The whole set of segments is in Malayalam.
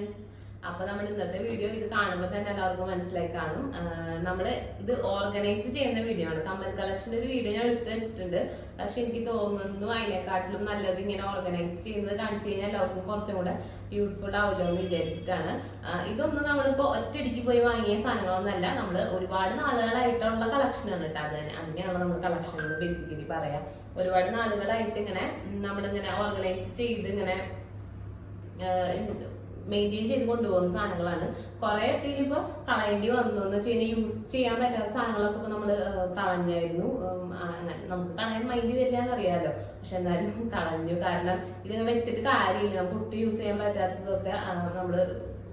ഫ്രണ്ട്സ് അപ്പൊ നമ്മൾ ഇന്നത്തെ വീഡിയോ ഇത് കാണുമ്പോൾ തന്നെ എല്ലാവർക്കും മനസ്സിലായി കാണും. നമ്മൾ ഇത് ഓർഗനൈസ് ചെയ്യുന്ന വീഡിയോ ആണ്. കമ്മൽ കളക്ഷന്റെ ഒരു വീഡിയോ ഞാൻ എടുത്തു വെച്ചിട്ടുണ്ട്. പക്ഷെ എനിക്ക് തോന്നുന്നു അതിനെക്കാട്ടിലും നല്ലത് ഇങ്ങനെ ഓർഗനൈസ് ചെയ്യുന്നത് കാണിച്ചു കഴിഞ്ഞാൽ എല്ലാവർക്കും കുറച്ചും കൂടെ യൂസ്ഫുൾ ആവുമല്ലോ എന്ന് വിചാരിച്ചിട്ടാണ്. ഇതൊന്നും നമ്മളിപ്പോ ഒറ്റയടിക്ക് പോയി വാങ്ങിയ സാധനങ്ങളൊന്നല്ല. നമ്മൾ ഒരുപാട് നാളുകളായിട്ടുള്ള കളക്ഷനാണ് കേട്ടോ അത്. അതിനെയാണ് നമ്മൾ കളക്ഷൻ എന്ന് ബേസിക്കലി പറയാം. ഒരുപാട് നാളുകളായിട്ട് ഇങ്ങനെ നമ്മളിങ്ങനെ ഓർഗനൈസ് ചെയ്ത് ഇങ്ങനെ മെയിന്റെയിൻ ചെയ്ത് കൊണ്ടുപോകുന്ന സാധനങ്ങളാണ്. കുറെ ഇനിയിപ്പോൾ കളയേണ്ടി വന്നു. എന്ന് വെച്ച് കഴിഞ്ഞാൽ യൂസ് ചെയ്യാൻ പറ്റാത്ത സാധനങ്ങളൊക്കെ ഇപ്പോൾ നമ്മൾ കളഞ്ഞായിരുന്നു. നമുക്ക് കളയാൻ മൈൻഡ് വരില്ല എന്നറിയാമല്ലോ പക്ഷെ എന്നാലും കളഞ്ഞു. കാരണം ഇത് വെച്ചിട്ട് കാര്യമില്ല. നമുക്ക് ഒട്ടും യൂസ് ചെയ്യാൻ പറ്റാത്തതൊക്കെ നമ്മൾ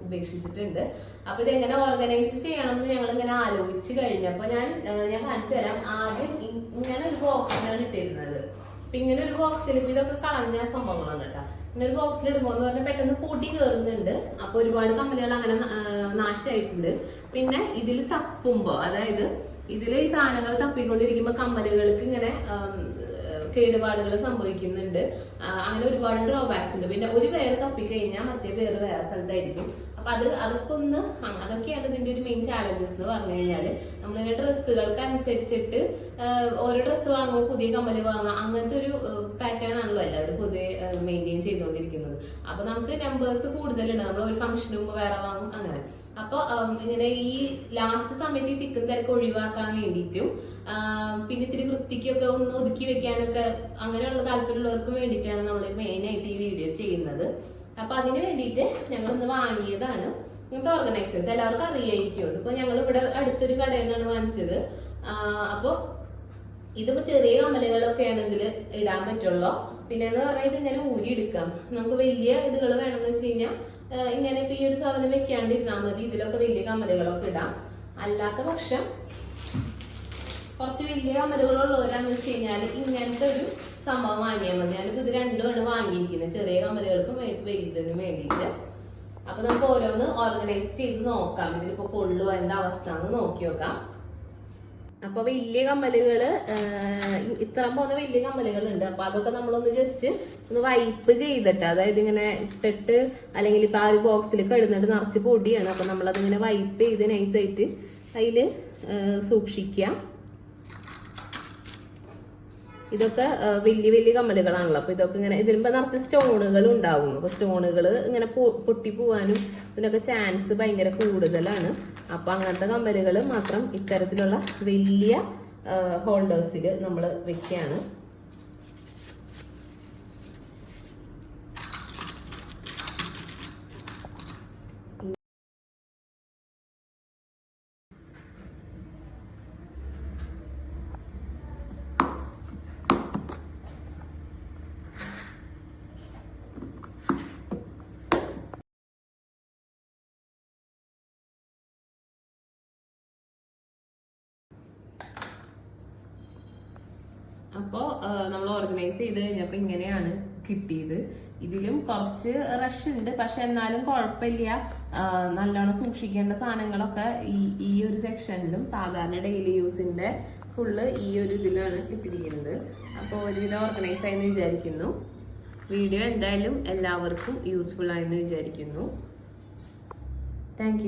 ഉപേക്ഷിച്ചിട്ടുണ്ട്. അപ്പൊ ഇതെങ്ങനെ ഓർഗനൈസ് ചെയ്യണം എന്ന് ഞങ്ങൾ ഇങ്ങനെ ആലോചിച്ച് കഴിഞ്ഞപ്പോൾ ഞാൻ ഞാൻ കാണിച്ചു തരാം. ആദ്യം ഇങ്ങനെ ഒരു ബോക്സിനാണ് ഇട്ടിരുന്നത്. അപ്പൊ ഇങ്ങനെ ഒരു ബോക്സിൽ ഇതൊക്കെ കളഞ്ഞ സംഭവങ്ങളാണ് കേട്ടോ. ഇങ്ങനെ ഒരു ബോക്സിൽ ഇടുമ്പോൾ എന്ന് പറഞ്ഞാൽ പെട്ടെന്ന് പൊടി കയറുന്നുണ്ട് അപ്പൊ ഒരുപാട് കമ്പനികൾ അങ്ങനെ നാശമായിട്ടുണ്ട് പിന്നെ ഇതിൽ തപ്പുമ്പോ അതായത് ഇതിൽ ഈ സാധനങ്ങൾ തപ്പിക്കൊണ്ടിരിക്കുമ്പോൾ കമ്പനികൾക്ക് ഇങ്ങനെ കേടുപാടുകൾ സംഭവിക്കുന്നുണ്ട്. അങ്ങനെ ഒരുപാട് ഡ്രോബാക്സ് ഉണ്ട്. പിന്നെ ഒരു പേര് തപ്പിക്കഴിഞ്ഞാൽ മറ്റേ പേര് വേറെ സ്ഥലത്തായിരിക്കും. അപ്പൊ അത് അതൊക്കെ ഒന്ന് അതൊക്കെയാണ് ഇതിന്റെ ഒരു മെയിൻ ചാലഞ്ചസ് എന്ന് പറഞ്ഞു കഴിഞ്ഞാൽ. നമ്മളിങ്ങനെ ഡ്രസ്സുകൾക്ക് അനുസരിച്ചിട്ട് ഓരോ ഡ്രസ്സ് വാങ്ങുമ്പോൾ പുതിയ കമ്മൽ വാങ്ങുക അങ്ങനത്തെ ഒരു പാറ്റേൺ ആണല്ലോ എല്ലാവരും പുതിയ മെയിന്റെയിൻ ചെയ്തുകൊണ്ടിരിക്കുന്നത് അപ്പൊ നമുക്ക് നമ്പേഴ്സ് കൂടുതലുണ്ട്. നമ്മൾ ഒരു ഫംഗ്ഷന് മുമ്പ് വേറെ വാങ്ങും. അങ്ങനെ. അപ്പൊ ഇങ്ങനെ ഈ ലാസ്റ്റ് സമയത്ത് ഈ തിക്കും തിരക്ക് ഒഴിവാക്കാൻ വേണ്ടിയിട്ടും പിന്നെ ഇത്തിരി വൃത്തിക്കൊക്കെ ഒന്ന് ഒതുക്കി വെക്കാനൊക്കെ അങ്ങനെയുള്ള താല്പര്യമുള്ളവർക്ക് വേണ്ടിയിട്ടാണ് നമ്മൾ മെയിൻ ആയിട്ട് ഈ വീഡിയോ ചെയ്യുന്നത്. അപ്പൊ അതിന് വേണ്ടിയിട്ട് ഞങ്ങൾ ഇന്ന് വാങ്ങിയതാണ് ഇങ്ങനത്തെ ഓർഗനൈസേഴ്സ് എല്ലാവർക്കും അറിയായിരിക്കും. ഇപ്പൊ ഞങ്ങൾ ഇവിടെ അടുത്തൊരു കടയിൽ നിന്നാണ് വാങ്ങിച്ചത്. അപ്പോൾ ഇതിപ്പോ ചെറിയ കമ്മലുകളൊക്കെ ആണെങ്കിൽ ഇടാൻ പറ്റുള്ളൂ. പിന്നെ എന്ന് പറഞ്ഞാൽ ഇത് ഇങ്ങനെ ഊരി എടുക്കാം നമുക്ക് വലിയ ഇതുകൾ വേണമെന്ന് വെച്ച് കഴിഞ്ഞാൽ ഇങ്ങനെ ഇപ്പൊ ഈ ഒരു സാധനം വെക്കാണ്ടിരുന്നാൽ മതി. ഇതിലൊക്കെ വലിയ കമ്മലുകളൊക്കെ ഇടാം. അല്ലാത്ത പക്ഷം കുറച്ച് വലിയ കമ്മലുകളുള്ളവരാന്ന് വെച്ച് കഴിഞ്ഞാൽ ഇങ്ങനത്തെ ഒരു സംഭവം വാങ്ങിയാൽ മതി. ഞാനിപ്പോ ഇത് രണ്ടുമാണ് വാങ്ങിയിരിക്കുന്നത്. ചെറിയ കമ്മലുകൾക്കും വലുതിനും വേണ്ടിയിട്ട്. അപ്പൊ നമുക്ക് ഓരോന്ന് ഓർഗനൈസ് ചെയ്ത് നോക്കാം. ഇതിലിപ്പോ കൊള്ളുക എന്താ അവസ്ഥ? നോക്കി നോക്കാം. അപ്പൊ വലിയ കമ്മലുകൾ ഇത്ര പോകുന്ന വലിയ കമ്മലുകൾ ഉണ്ട് അപ്പൊ അതൊക്കെ നമ്മളൊന്ന് ജസ്റ്റ് ഒന്ന് വൈപ്പ് ചെയ്തിട്ട് അതായത് ഇങ്ങനെ ഇട്ടിട്ട് അല്ലെങ്കിൽ ഇപ്പൊ ആ ഒരു ബോക്സിൽ കിടന്നിട്ട് നിറച്ച് പൊടിയാണ്. അപ്പൊ നമ്മളതിങ്ങനെ വൈപ്പ് ചെയ്ത് നൈസായിട്ട് അതിൽ സൂക്ഷിക്കുക. ഇതൊക്കെ വലിയ വലിയ കമ്മലുകളാണല്ലോ. അപ്പൊ ഇതൊക്കെ ഇങ്ങനെ ഇതിലിപ്പോ നിറച്ച് സ്റ്റോണുകൾ ഉണ്ടാവും അപ്പൊ സ്റ്റോണുകൾ ഇങ്ങനെ പൊട്ടി പോവാനും ഇതിനൊക്കെ ചാൻസ് ഭയങ്കര കൂടുതലാണ്. അപ്പൊ അങ്ങനത്തെ കമ്മലുകൾ മാത്രം ഇത്തരത്തിലുള്ള വലിയ ഹോൾഡേഴ്സിൽ നമ്മൾ വെക്കുകയാണ് അപ്പോൾ നമ്മൾ ഓർഗനൈസ് ചെയ്ത് കഴിഞ്ഞപ്പോൾ ഇങ്ങനെയാണ് കിട്ടിയത്. ഇതിലും കുറച്ച് റഷ് ഉണ്ട്. പക്ഷെ എന്നാലും കുഴപ്പമില്ല. നല്ലോണം സൂക്ഷിക്കേണ്ട സാധനങ്ങളൊക്കെ ഈ ഈ ഒരു സെക്ഷനിലും സാധാരണ ഡെയിലി യൂസിന്റെ ഫുള്ള് ഈ ഒരു ഇതിലാണ് ഇട്ടിരിക്കുന്നത് അപ്പോൾ ഒരുവിധം ഓർഗനൈസ് ആയെന്ന് വിചാരിക്കുന്നു. വീഡിയോ എന്തായാലും എല്ലാവർക്കും യൂസ്ഫുൾ ആയെന്ന് വിചാരിക്കുന്നു. താങ്ക്